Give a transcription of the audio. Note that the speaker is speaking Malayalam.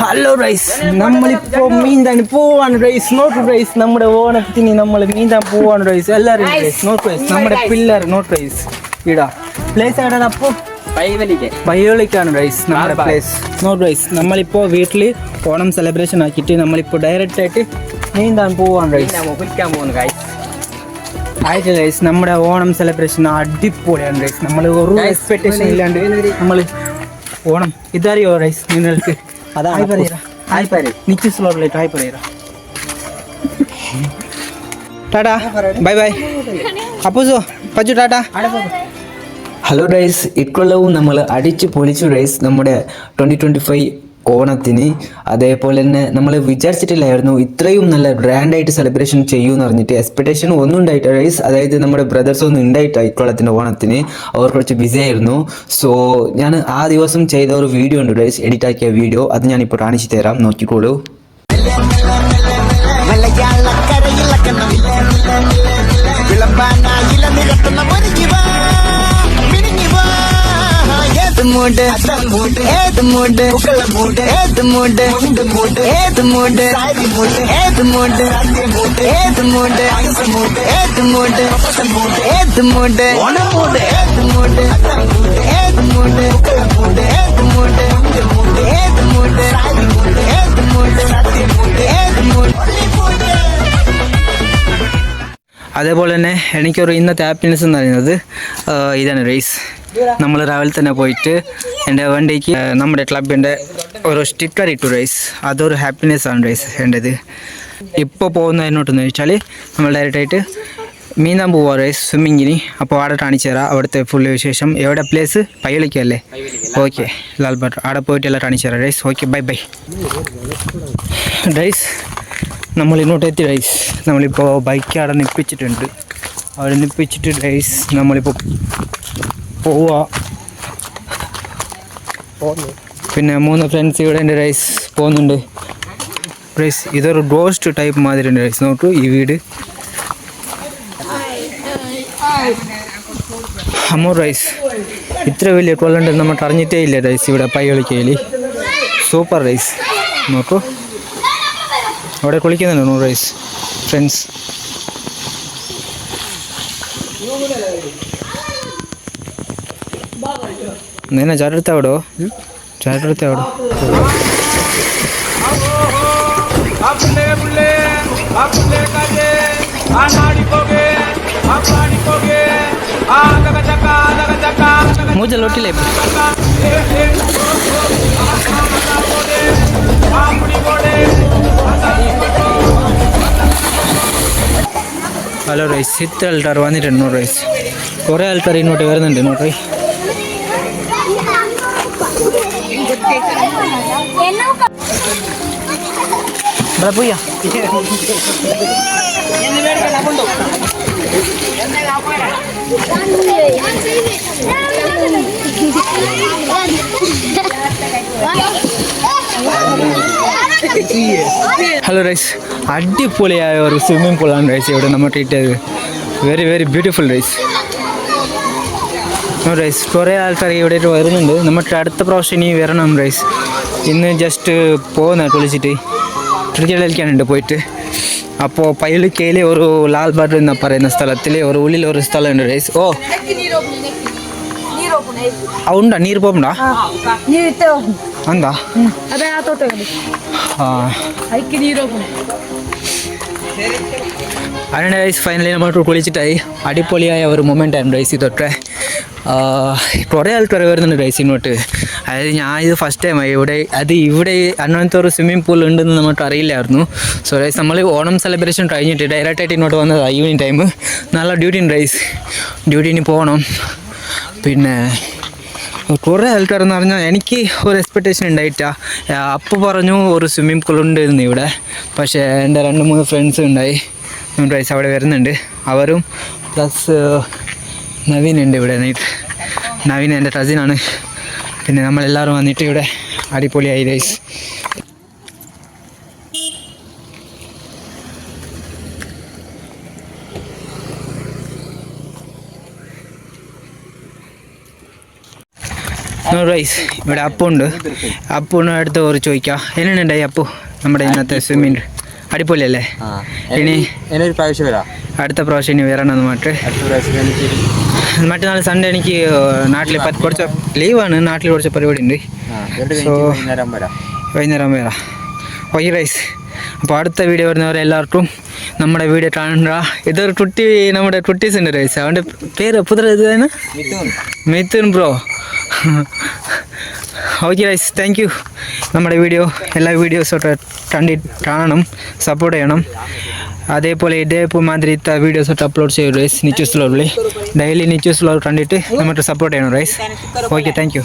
ഹലോ റൈസ് നമ്മളിപ്പോ മീന്താൻ പോവാണ് റൈസ് നോട്ട് റൈസ് നമ്മുടെ ഓണത്തിന് നമ്മൾ മീന്താൻ പോവാണ് റൈസ് എല്ലാരും റൈസ് നോട്ട് റൈസ് നമ്മുടെ പിള്ളേർ നോട്ട് റൈസ് ഇടാ. പ്ലേസ് എവിടെയാണ് അപ്പോ? ബയോളിക്കാണ് റൈസ് നമ്മുടെ പ്ലേസ് നോട്ട് റൈസ് നമ്മളിപ്പോ വീട്ടിൽ ഓണം സെലിബ്രേഷൻ ആക്കിയിട്ട് നമ്മളിപ്പോ ഡയറക്റ്റ് ആയിട്ട് മീന്താൻ പോവാണ് റൈസ് കുളിക്കാൻ പോകുന്നു ആയിട്ട് ഗൈസ് നമ്മുടെ ഓണം സെലിബ്രേഷൻ അടിപൊളിയാണ് റൈസ് നമ്മൾ ഒരു എക്സ്പെക്ടേഷൻ ഇല്ലാണ്ട് നമ്മൾ ഓണം. ഇതറിയോ റൈസ് നിങ്ങൾക്ക്? അതാണ് ഹായ് ഹായ് പറയ്. നിക്ക് സ്ലോറിലേക്ക് ഹായ് പറയരാ ടാടാ ബൈ ബൈ അപ്പൂസോ പച്ചു ടാടാ. ഹലോ ഡൈസ് ഇക്കൊല്ലവും നമ്മൾ അടിച്ചു പൊളിച്ചു ഡൈസ് നമ്മുടെ ട്വന്റി ട്വന്റി ഫൈവ് ഓണത്തിന്. അതേപോലെ തന്നെ നമ്മൾ വിചാരിച്ചിട്ടില്ലായിരുന്നു ഇത്രയും നല്ല ഗ്രാൻഡായിട്ട് സെലിബ്രേഷൻ ചെയ്യുമെന്ന് പറഞ്ഞിട്ട് എക്സ്പെക്ടേഷൻ ഒന്നും ഉണ്ടായിട്ട് റൈസ് അതായത് നമ്മുടെ ബ്രദേഴ്സ് ഒന്നും ഉണ്ടായിട്ട് ഇക്കോളത്തിന്റെ ഓണത്തിന്. അവർ കുറച്ച് ബിസി ആയിരുന്നു. സോ ഞാൻ ആ ദിവസം ചെയ്ത ഒരു വീഡിയോ ഉണ്ട് റൈസ് എഡിറ്റ് ആക്കിയ വീഡിയോ അത് ഞാനിപ്പോൾ കാണിച്ചു തരാം. നോക്കിക്കോളൂ. മലയാളക്കരയിലക്കണം നിരത്തുന്ന മൂട് ഏത് മൂട് ഏത് മുണ്ട് ഏത് മൂട് ഏത് മൂട് ഏത് മൂട് ഏത് മൂട് ഏത് മൂട് ഓണ ഏത് മൂട് ഏത് മൂട് ഏത് മുണ്ട് ഏത് മൂട് ഏത് മൂട് ഏത് മൂട് അതേപോലെ തന്നെ എനിക്കൊരു ഇന്നത്തെ ഹാപ്പിനെസ് എന്ന് പറയുന്നത് ഇതാണ് റേസ് നമ്മൾ രാവിലെ തന്നെ പോയിട്ട് എന്റെ വണ്ടിക്ക് നമ്മുടെ ക്ലബിന്റെ ഒരു സ്റ്റിക്കർ ഇട്ടു റൈസ് അതൊരു ഹാപ്പിനെസ് ആണ് റൈസ് എന്റെത് ഇപ്പോൾ പോകുന്നതിനോട്ടെന്ന് വെച്ചാൽ നമ്മൾ ഡയറക്റ്റായിട്ട് മീനാൻ പോവാ റൈസ് സ്വിമ്മിങ്ങിന് അപ്പോൾ അവിടെ കാണിച്ചു തരാം അവിടുത്തെ ഫുള്ള് വിശേഷം. എവിടെ പ്ലേസ് പയ്യളിക്കല്ലേ? ഓക്കെ ലാൽബട്ട് അവിടെ പോയിട്ട് എല്ലാം കാണിച്ചു തരാം. Rice okay bye bye Rice നമ്മൾ ഇങ്ങോട്ട് എത്തി റൈസ് നമ്മളിപ്പോൾ ബൈക്ക് അവിടെ നിപ്പിച്ചിട്ടുണ്ട്. അവിടെ നിപ്പിച്ചിട്ട് റൈസ് നമ്മളിപ്പോൾ പോവാ പിന്നെ മൂന്ന് ഫ്രണ്ട്സ് ഇവിടെ എന്റെ റൈസ് പോകുന്നുണ്ട്. റൈസ് ഇതൊരു ഡോസ്റ്റ് ടൈപ്പ് മാതിരി ഉണ്ട് റൈസ് നോക്കൂ ഈ വീട്. അമ്മോ റൈസ് ഇത്ര വലിയ കൊള്ളുണ്ട് നമ്മൾ അറിഞ്ഞിട്ടേ ഇല്ല റൈസ് ഇവിടെ പയ്യൊളിക്കയിൽ സൂപ്പർ റൈസ് നോക്കൂ. അവിടെ കുളിക്കുന്നുണ്ട് നൂറ് റൈസ് ഫ്രണ്ട്സ് ನನ್ನ ಜಾರೆತಾ ಬಡ ಜಾರೆತಾ ಬಡ ಅಪ್ಪನೇ ಬುಲ್ಲೆ ಅಪ್ಪಲೇ ಹಲೋ ರೈಸ್ ಹೋಗೇ ಆನಾಡಿ ಹಲೋ ಬಂದಿರ ನೋಡ್ರೈಸ್ ಕೊರೆ ಕೋರೆ ಇನ್ನೊಟ್ಟಿಗೆ ಇನ್ವೋಟ್ ನೋಡ್ರಿ. ஹலோ ரைஸ் அடிப்பொலியாக ஒரு ஸ்விம்மிங் பூலான ரைஸ் இவ்வளோ நம்ம treat very very beautiful Rice Rice കുറേ ആൾക്കാർ ഇവിടെ വരുന്നുണ്ട്. നമുക്ക് അടുത്ത പ്രാവശ്യം ഇനി വരണം റൈസ് ഇന്ന് ജസ്റ്റ് പോകുന്ന കുളിച്ചിട്ട്. ക്രിക്കറ്റ് കളിക്കാനുണ്ട് പോയിട്ട്. അപ്പോൾ പൈലിക്കയിലെ ഒരു ലാൽബാട്ട് എന്ന് പറയുന്ന സ്ഥലത്തിലെ ഒരു ഉള്ളിൽ ഒരു സ്ഥലമുണ്ട് റൈസ് ഓ. ആ ഉണ്ടോ? നീർ പോകണ്ട എന്താ ആ അതിനാണ് റൈസ് ഫൈനലി നമ്മൾ കുളിച്ചിട്ടായി. അടിപൊളിയായ ഒരു മൊമെന്റ് ആയിരുന്നു റൈസ് ഇതൊട്ടെ കുറേ ആൾക്കാർ വരുന്നുണ്ട് റൈസ് ഇങ്ങോട്ട്. അതായത് ഞാൻ ഇത് ഫസ്റ്റ് ടൈം ഇവിടെ അത് ഇവിടെ അങ്ങനത്തെ ഒരു സ്വിമ്മിംഗ് പൂൾ ഉണ്ടെന്ന് നമുക്ക് അറിയില്ലായിരുന്നു. സോ റൈസ് നമ്മൾ ഓണം സെലിബ്രേഷൻ കഴിഞ്ഞിട്ട് ഡയറക്റ്റായിട്ട് ഇങ്ങോട്ട് വന്നതാണ് ഈവനിങ് ടൈം നല്ല ഡ്യൂട്ടി ഉണ്ട് റൈസ് ഡ്യൂട്ടിന് പോകണം പിന്നെ കുറേ ആൾക്കാരെന്ന് പറഞ്ഞാൽ എനിക്ക് ഒരു എക്സ്പെക്റ്റേഷൻ ഉണ്ടായിട്ടാ. അപ്പ പറഞ്ഞു ഒരു സ്വിമ്മിംഗ് പൂൾ ഉണ്ടായിരുന്നു ഇവിടെ. പക്ഷേ എന്റെ രണ്ട് മൂന്ന് ഫ്രണ്ട്സ് ഉണ്ടായി. റൈസ് അവിടെ വരുന്നുണ്ട്. അവരും പ്ലസ് നവീൻ ഉണ്ട് ഇവിടെ. നവീൻ എന്റെ കസിനാണ് പിന്നെ നമ്മളെല്ലാവരും വന്നിട്ട് ഇവിടെ അടിപൊളിയായി റൈസ് നോ റൈസ് ഇവിടെ അപ്പുണ്ട്. അപ്പുണ്ട് അടുത്ത് ഒരു ചോദിക്കാം. എന്നുണ്ടായി അപ്പു? നമ്മുടെ ഇന്നത്തെ സ്വിമ്മിങ് അടിപൊളിയല്ലേ? ഇനി ഒരു പ്രാവശ്യം വരാം. അടുത്ത പ്രാവശ്യം ഇനി വരണം മറ്റേ മറ്റന്നാൾ സൺഡേ എനിക്ക് നാട്ടിൽ പത്ത് കുറച്ച് ലീവാണ്. നാട്ടിൽ കുറച്ച് പരിപാടി ഉണ്ട് കഴിഞ്ഞ് വൈകുന്നേരം വരാം. വൈകുന്നേരം വരാം. ഓക്കെ റൈസ് അപ്പോൾ അടുത്ത വീഡിയോ വരുന്നവരെ എല്ലാവർക്കും നമ്മുടെ വീഡിയോ കാണുക ഇതൊരു കുട്ടി നമ്മുടെ കുട്ടീസ് ഉണ്ട് റൈസ് അവൻ്റെ പേര് പുതിയ ഇതാണ് Mithun Mithun bro okay rice thank you നമ്മുടെ വീഡിയോ എല്ലാ വീഡിയോസൊക്കെ കണ്ടി കാണണം സപ്പോർട്ട് ചെയ്യണം അതേപോലെ ഇതേപോലെ മാതിരിത്തെ വീഡിയോസൊക്കെ അപ്ലോഡ് ചെയ്യും റൈസ് നിച്ചൂസ് ലോഡിൽ ഡെയിലി നിച്ചൂസ് ലോഡ് കണ്ടിട്ട് നമുക്ക് സപ്പോർട്ട് ചെയ്യണം റൈസ് ഓക്കെ താങ്ക് യു